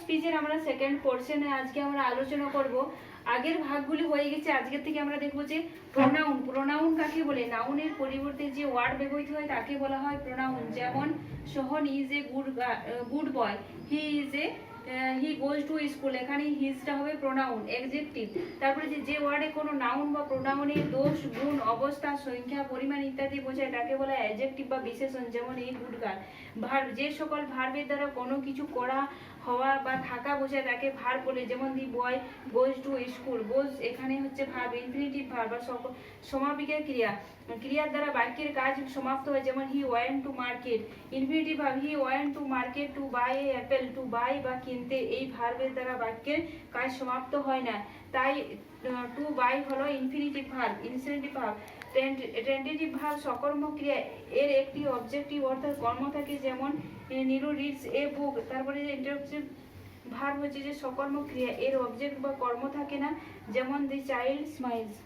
স্পিচের আমরা সেকেন্ড পোর্শনে আজকে আমরা আলোচনা করব। আগের ভাগগুলি হয়ে গেছে, আজকের থেকে আমরা দেখব যে প্রোনাউন প্রোনাউন কাকে বলে? নাউনের পরিবর্তে যে ওয়ার্ড ব্যবহৃত হয় তাকে বলা হয় প্রোনাউন যেমন, Sohan is a good good boy he is a he goes to school এখানে হিজটা হবে প্রোনাউন এক্সেক্টিভ তারপরে যে যে ওয়ার্ডে কোনো নাউন বা প্রোনাউনের দোষ, গুণ, অবস্থা, সংখ্যা, পরিমাণ ইত্যাদি বোঝায়, তাকে বলা হয় অ্যাডজেক্টিভ বা বিশেষণ, যেমন এই গুড গার্ল ভার যে সকল ভার্বের দ্বারা কোনো কিছু করা হওয়া বা থাকা বোঝায় তাকে ভার বলে, যেমন দি বয় গোজ টু স্কুল গোজ এখানে হচ্ছে ভার্ব ইনফিনিটিভ ভার বা সমাপিকের ক্রিয়া। ক্রিয়ার দ্বারা বাক্যের কাজ সমাপ্ত হয়, যেমন he went to market infinitive verb he went to market to buy apple to buy বা কিনতে। এই ভার্বের দ্বারা বাক্যের কাজ সমাপ্ত হয় না। তাই টু বাই হলো infinitive verb infinitive verb tentative verb সকর্ম ক্রিয়া, এর একটি অবজেক্টিভ অর্থাৎ কর্ম থাকে যেমন নিরু রিডস এ বুক তারপরে যে ভার্ব হচ্ছে যে সকর্ম ক্রিয়া, এর অবজেক্ট বা কর্ম থাকে না, যেমন দি চাইল্ড স্মাইলস